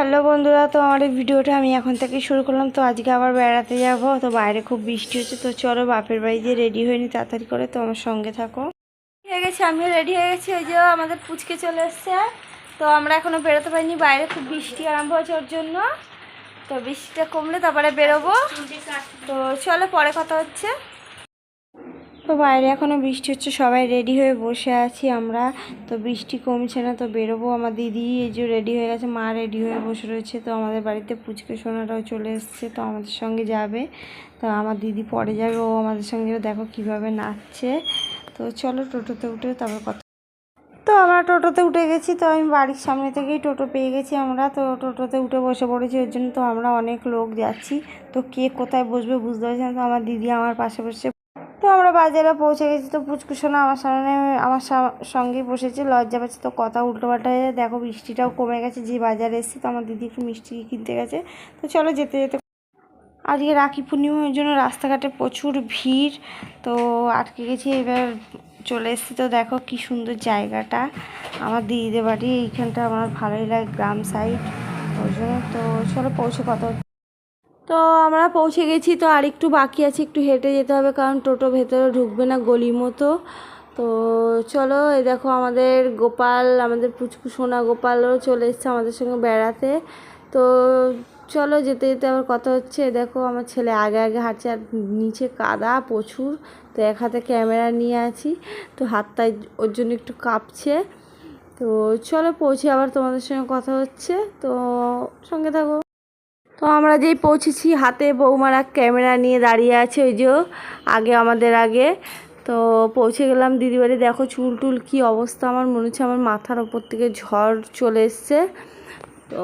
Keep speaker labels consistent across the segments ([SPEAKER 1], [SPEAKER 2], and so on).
[SPEAKER 1] Hello বন্ধুরা, তো আমার এই ভিডিওটা আমি এখন থেকে শুরু করলাম। তো আজকে আবার বেড়াতে যাব। তো বাইরে খুব বৃষ্টি হচ্ছে, তো চলো বাপের বাড়ি দিয়ে রেডি হয়ে নি তাড়াতাড়ি করে। তো আমার সঙ্গে থাকো। হয়ে গেছি, আমিও রেডি হয়ে গেছি। ওই যে আমাদের পুচকে চলে এসছে। তো আমরা এখনও বেরোতে পারিনি বাইরে, খুব বৃষ্টি আরম্ভ হয়েছে ওর জন্য। তো বৃষ্টিটা কমলে তারপরে বেরোবো। তো চলো পরে কথা হচ্ছে। তো বাইরে এখনও বৃষ্টি হচ্ছে, সবাই রেডি হয়ে বসে আছি আমরা। তো বৃষ্টি কমছে না, তো বেরোবো। আমার দিদি এই যে রেডি হয়ে গেছে, মা রেডি হয়ে বসে রয়েছে। তো আমাদের বাড়িতে পুচকে সোনারাও চলে এসছে, তো আমাদের সঙ্গে যাবে। তো আমার দিদি পরে যাবে, ও আমাদের সঙ্গে দেখো কীভাবে নাচছে। তো চলো টোটোতে উঠে তারপর কথা তো আমরা টোটোতে উঠে গেছি, তো আমি বাড়ির সামনে থেকেই টোটো পেয়ে গেছি আমরা। তো টোটোতে উঠে বসে পড়েছি, ওর জন্য তো আমরা অনেক লোক যাচ্ছি। তো কে কোথায় বসবে বুঝতে পারছি না। তো আমার দিদি আমার পাশে বসে আমরা বাজারে পৌঁছে গেছি তো পুচকুসোনা আমার সামনে, আমার সঙ্গেই বসেছে, লজ্জা পাচ্ছে তো কথা উল্টো পাল্টা হয়ে। দেখো বৃষ্টিটাও কমে গেছে, যে বাজারে এসেছি তো আমার দিদি একটু মিষ্টি কিনতে গেছে। তো চলো যেতে যেতে আজকে রাখি পূর্ণিমার জন্য রাস্তাঘাটে প্রচুর ভিড়, তো আটকে গেছি, এবার চলে এসেছি। তো দেখো কি সুন্দর জায়গাটা, আমার দিদিদের বাড়ি, এইখানটা আমার ভালোই লাগে, গ্রাম সাইড ওই জন্য। তো চলো পৌঁছে কত তো আমরা পৌঁছে গেছি, তো আর একটু বাকি আছে, একটু হেঁটে যেতে হবে, কারণ টোটো ভেতরে ঢুকবে না গলির মতো। তো চলো, এই দেখো আমাদের গোপাল, আমাদের পুচকু সোনা গোপালও চলে এসছে আমাদের সঙ্গে বেড়াতে। তো চলো, যেতে যেতে আবার কথা হচ্ছে। দেখো, আমার ছেলে আগে আগে হাঁটছে, আর নিচে কাদা প্রচুর, তো এক হাতে ক্যামেরা নিয়ে আছি, তো হাতটায় ওর জন্য একটু কাঁপছে। তো চলো, পৌঁছে আবার তোমাদের সঙ্গে কথা হচ্ছে। তো সঙ্গে থাকো। তো আমরা যেই পৌঁছেছি, হাতে বৌমারা ক্যামেরা নিয়ে দাঁড়িয়ে আছে, ওই যে আগে আমাদের আগে। তো পৌঁছে গেলাম, দিদিবাড়ি দেখো চুল টুল কী অবস্থা, আমার মনে হচ্ছে আমার মাথার ওপর থেকে ঝড় চলে এসছে। তো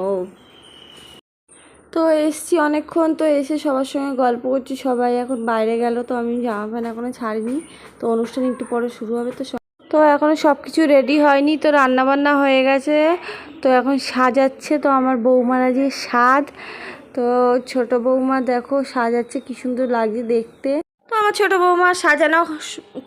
[SPEAKER 1] তো এসছি অনেকক্ষণ, তো এসে সবার সঙ্গে গল্প করছি, সবাই এখন বাইরে গেল, তো আমি জামা প্যান্ট এখনও ছাড়িনি, তো অনুষ্ঠান একটু পরে শুরু হবে, তো তো এখনও সব কিছু রেডি হয়নি, তো রান্নাবান্না হয়ে গেছে, তো এখন সাজাচ্ছে, তো আমার বৌমারা যে স্বাদ তো ছোট বৌমা দেখো সাজাচ্ছে কি সুন্দর লাগছে দেখতে। তো আমার ছোট বৌমা সাজানো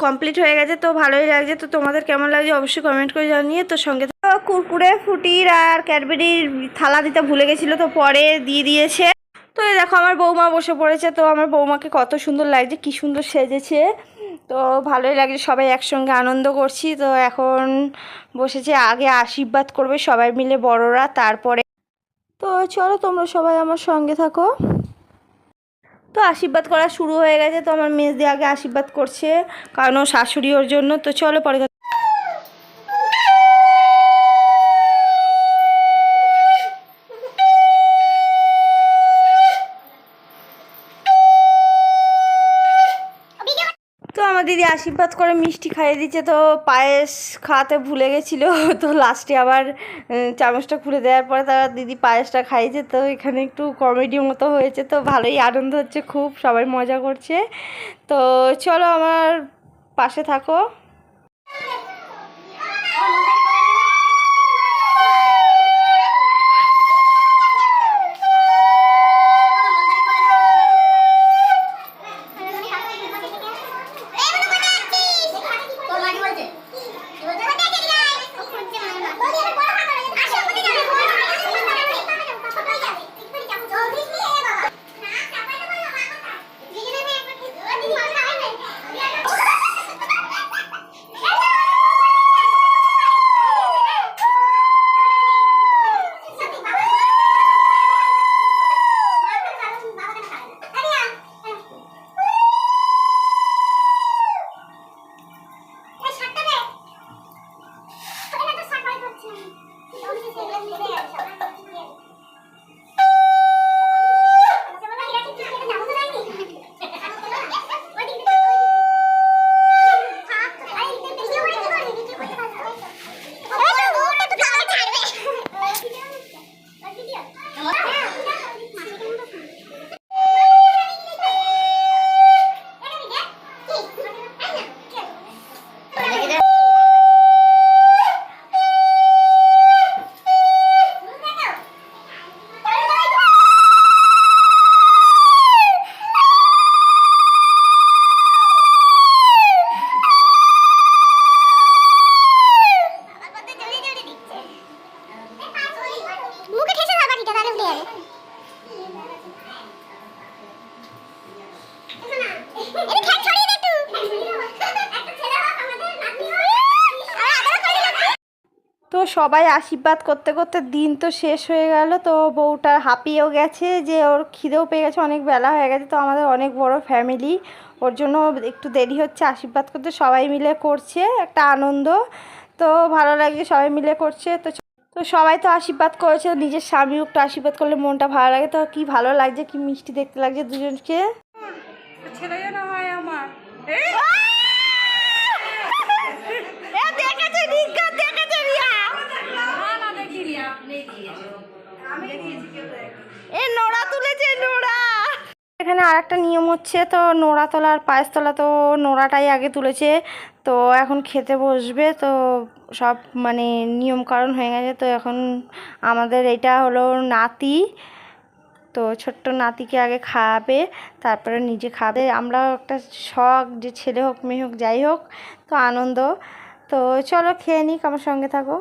[SPEAKER 1] কমপ্লিট হয়ে গেছে, তো ভালোই লাগছে। তো তোমাদের কেমন লাগছে অবশ্যই কমেন্ট করে জানিয়ে তো সঙ্গে তো কুরকুরে ফুটির আর ক্যাডবেরির থালা দিতে ভুলে গেছিল, তো পরে দিয়ে দিয়েছে। তো এই দেখো আমার বৌমা বসে পড়েছে, তো আমার বৌমাকে কত সুন্দর লাগছে, কি সুন্দর সেজেছে। তো ভালোই লাগছে, সবাই একসঙ্গে আনন্দ করছি। তো এখন বসেছে, আগে আশীর্বাদ করবে সবাই মিলে বড়রা, তারপরে তো চলো তোমরা সবাই আমার সঙ্গে থাকো। তো আশীর্বাদ করা শুরু হয়ে গেছে, তো আমার মেজদি আগে আশীর্বাদ করছে, কারণ ও শাশুড়ি ওর জন্য। তো চলো পরে দিদি আশীর্বাদ করে মিষ্টি খাইয়ে দিচ্ছে, তো পায়েস খাওয়াতে ভুলে গেছিল। তো লাস্টে আবার চামচটা খুলে দেওয়ার পরে তারা দিদি পায়েসটা খাইয়েছে, তো এখানে একটু কমেডি মতো হয়েছে, তো ভালোই আনন্দ হচ্ছে, খুব সবাই মজা করছে। তো চলো আমার পাশে থাকো। সবাই আশীর্বাদ করতে করতে দিন তো শেষ হয়ে গেল তো বউটা হাঁপিয়েও গেছে যে ওর খিদেও পেয়ে গেছে অনেক বেলা হয়ে গেছে তো আমাদের অনেক বড় ফ্যামিলি ওর জন্য একটু দেরি হচ্ছে আশীর্বাদ করতে সবাই মিলে করছে একটা আনন্দ তো ভালো লাগছে সবাই মিলে করছে তো তো সবাই তো আশীর্বাদ করেছে নিজের স্বামীও একটু আশীর্বাদ করলে মনটা ভালো লাগে তো কি ভালো লাগছে কি মিষ্টি দেখতে লাগছে দুজনকে। ছেলে হয় আমার। এখানে আর একটা নিয়ম হচ্ছে, তো নোড়া তোলা আর পায়েস তোলা তো নোড়াটাই আগে তুলেছে। তো এখন খেতে বসবে, তো সব মানে নিয়ম কারণ হয়ে গেছে। তো এখন আমাদের এটা হলো নাতি। তো ছোট্ট নাতিকে আগে খাওয়াবে, তারপরে নিজে খাবে। আমরাও একটা শখ যে ছেলে হোক, মেয়ে হোক, যাই হোক, তো আনন্দ। তো চলো খেয়ে নিক, আমার সঙ্গে থাকো।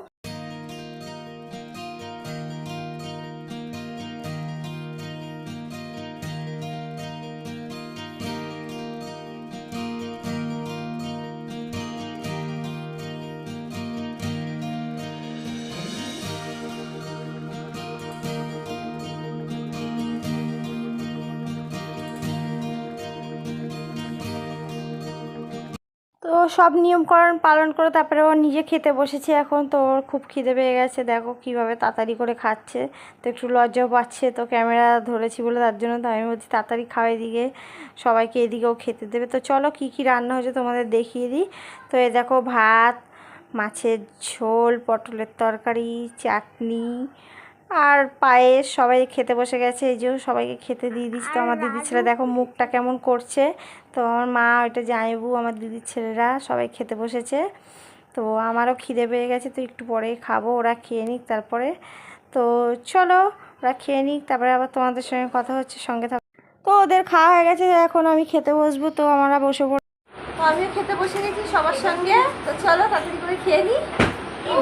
[SPEAKER 1] তো সব নিয়মকরণ পালন করে তারপরে ও নিজে খেতে বসেছে এখন, তো ওর খুব খিদে পেয়ে গেছে। দেখো কীভাবে তাড়াতাড়ি করে খাচ্ছে। তো একটু লজ্জাও পাচ্ছে, তো ক্যামেরা ধরেছি বলে তার জন্য। তো আমি বলছি, তাড়াতাড়ি খাওয়া এদিকে, সবাইকে এদিকেও খেতে দেবে। তো চলো কি কি রান্না হয়েছে তোমাদের দেখিয়ে দিই। তো এ দেখো ভাত, মাছের ঝোল, পটলের তরকারি, চাটনি আর পায়েস সবাই খেতে বসে গেছে এই যে সবাইকে খেতে দিয়ে দিচ্ছি তো আমার দিদির ছেলে দেখো মুখটা কেমন করছে। তো আমার মা ওইটা জামাইবু আমার দিদির ছেলেরা সবাই খেতে বসেছে। তো আমারও খিদে পেয়ে গেছে তো একটু পরে খাব ওরা খেয়ে নিক তারপরে। তো চলো ওরা খেয়ে নিক তারপরে আবার তোমাদের সঙ্গে কথা হচ্ছে সঙ্গে থাকো। তো ওদের খাওয়া হয়ে গেছে এখন আমি খেতে বসবো তো আমরা বসে পড় তো আমিও খেতে বসে গেছি সবার সঙ্গে। তো চলো তাড়াতাড়ি করে খেয়ে নিই। তো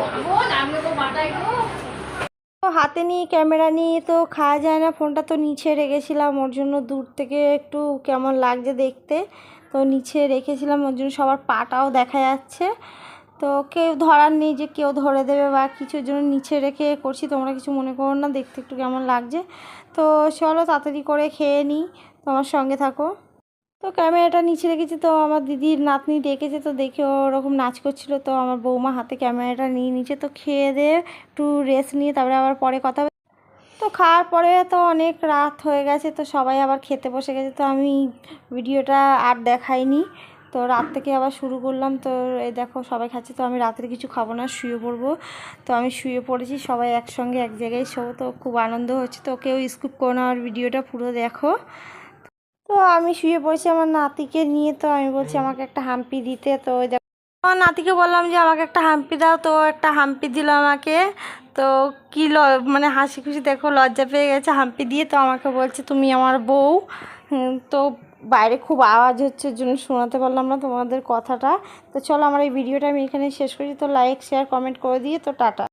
[SPEAKER 1] হাতে নিয়ে ক্যামেরা নিয়ে তো খাওয়া যায় না, ফোনটা তো নিচে রেখেছিলাম, ওর জন্য দূর থেকে একটু কেমন লাগছে দেখতে। তো নিচে রেখেছিলাম, ওর জন্য সবার পাটাও দেখা যাচ্ছে। তো কেউ ধরার নেই যে কেউ ধরে দেবে বা কিছুর জন্য নিচে রেখে করছি, তোমরা কিছু মনে করো না, দেখতে একটু কেমন লাগছে। তো চলো তাড়াতাড়ি করে খেয়ে নিই, তোমার সঙ্গে থাকো। তো ক্যামেরাটা নিচে রেখেছি, তো আমার দিদির নাতনি ডেকেছে, তো দেখে ওরকম নাচ করছিল, তো আমার বৌমা হাতে ক্যামেরাটা নিয়ে নিচে তো খেয়ে দিয়ে একটু রেস্ট নিয়ে, তারপরে আবার পরে কথা। তো খাওয়ার পরে তো অনেক রাত হয়ে গেছে, তো সবাই আবার খেতে বসে গেছে, তো আমি ভিডিওটা আর দেখাইনি, তো রাত থেকে আবার শুরু করলাম, তো এই দেখো সবাই খাচ্ছে, তো আমি রাত্রে কিছু খাব না, শুয়ে পড়ব, তো আমি শুয়ে পড়েছি, সবাই একসঙ্গে এক জায়গায় শোবো তো খুব আনন্দ হচ্ছে, তো কেউ স্কুপ করো না, আমার ভিডিওটা পুরো দেখো তো আমি শুয়ে পড়েছি আমার নাতিকে নিয়ে, তো আমি বলছি আমাকে একটা হাম্পি দিতে। তো ওই দেখো আমার নাতিকে বললাম যে আমাকে একটা হাম্পি দাও। তো একটা হাম্পি দিল আমাকে। তো কি ল মানে হাসি খুশি দেখো, লজ্জা পেয়ে গেছে হাম্পি দিয়ে। তো আমাকে বলছে, তুমি আমার বউ। তো বাইরে খুব আওয়াজ হচ্ছে, জন্য শোনাতে পারলাম না তোমাদের কথাটা। তো চলো, আমার এই ভিডিওটা আমি এখানে শেষ করছি তো লাইক শেয়ার কমেন্ট করে দিয়ে, তো টাটা।